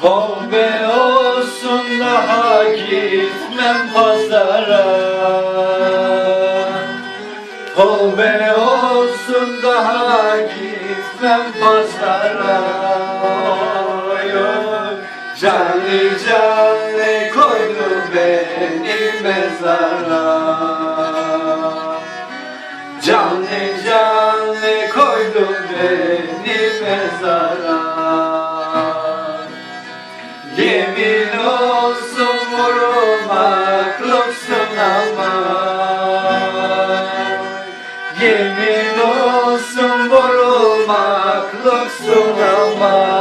Tövbe olsun daha gitmem pazara. Tövbe olsun daha gitmem pazara. Canlı canlı koydu beni mezara Yemin olsun vurulmaklısın ama. Yemin olsun vurulmaklısın ama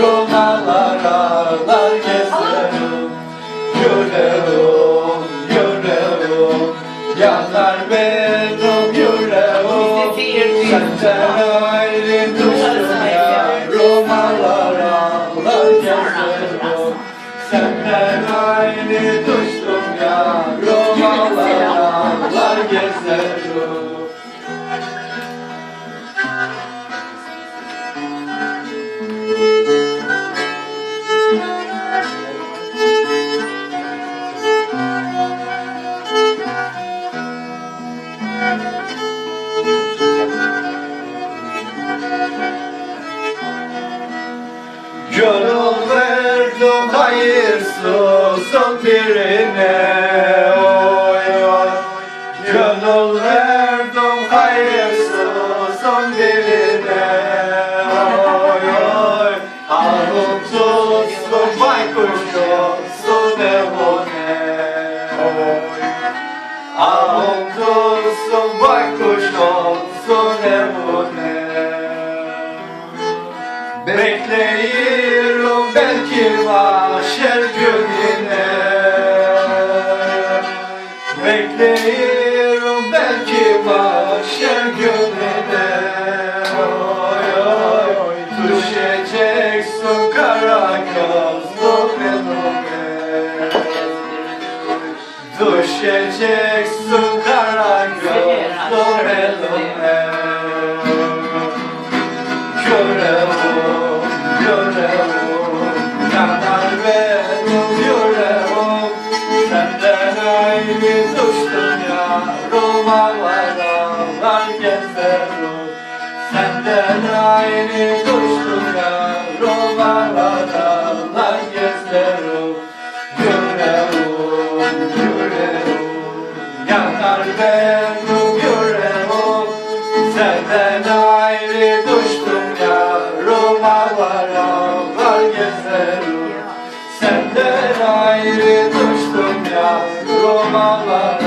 düştüm yarım Ağlar gezerim. Yüreğim, yüreğim Yanar benim yüreğim Senden ayrı düştüm yarım Ağlar gezerim. Senden ayrı düştüm yarım Ağlar ağlar gezerim hayırsızın birine oy oy. Gönül verdim birine oy oy. Ahım tutsun baykuş olsun evone oy Ahım tutsun baykuş evone Bekleyirim belki mahşer gününe Bekleyirim belki mahşer gününe Oy oy Düşeceksin kara gözlü benimle Düşeceksin ağlar gezerim Senden ayrı düştüm yarım Ağlar ağlar gezerim Yüreğim, yüreğim Yanar benim yüreğim Senden ayrı düştüm yarım Ağlar ağlar gezerim Senden ayrı düştüm yarım Ağlar